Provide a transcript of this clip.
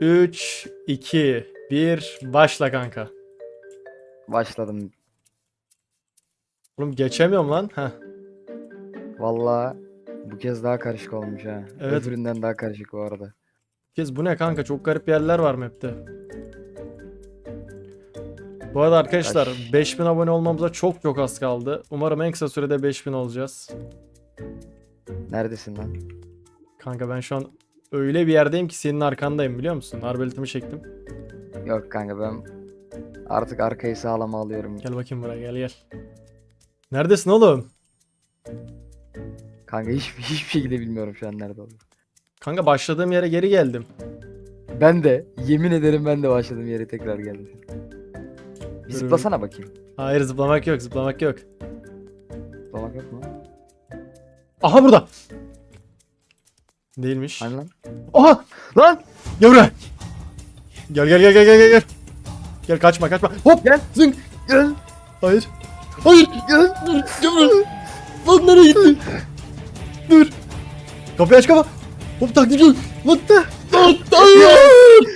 3, 2, 1. Başla kanka. Başladım. Oğlum geçemiyorum lan. Heh. Vallahi bu kez daha karışık olmuş ha. Evet. Öbüründen daha karışık bu arada. Kez bu ne kanka? Çok garip yerler var map'te. Bu arada arkadaşlar Kaç? 5000 abone olmamıza çok çok az kaldı. Umarım en kısa sürede 5000 olacağız. Neredesin lan? Kanka ben şu an öyle bir yerdeyim ki senin arkandayım biliyor musun? Arbeletimi çektim. Yok kanka ben artık arkayı sağlama alıyorum. Gel bakayım buraya gel gel. Neredesin oğlum? Kanka hiç, hiçbir şekilde bilmiyorum şu an nerede olduğumu. Kanka başladığım yere geri geldim. Ben de yemin ederim ben de başladığım yere tekrar geldim. Bir Dur. zıplasana bakayım. Hayır zıplamak yok zıplamak yok. Zıplamak yok mu? Aha burada. Değilmiş. Hani lan? Aha! Lan! Gel buraya. Gel gel gel gel gel gel, gel. Kaçma kaçma. Hop Gel. zınk. Gel! Hayır. Hayır. Gel! Dur. Gel buraya. Lan nereye gitti? Dur. Kapıyı aç kapa. Hop taktik yok. What the? Hayır.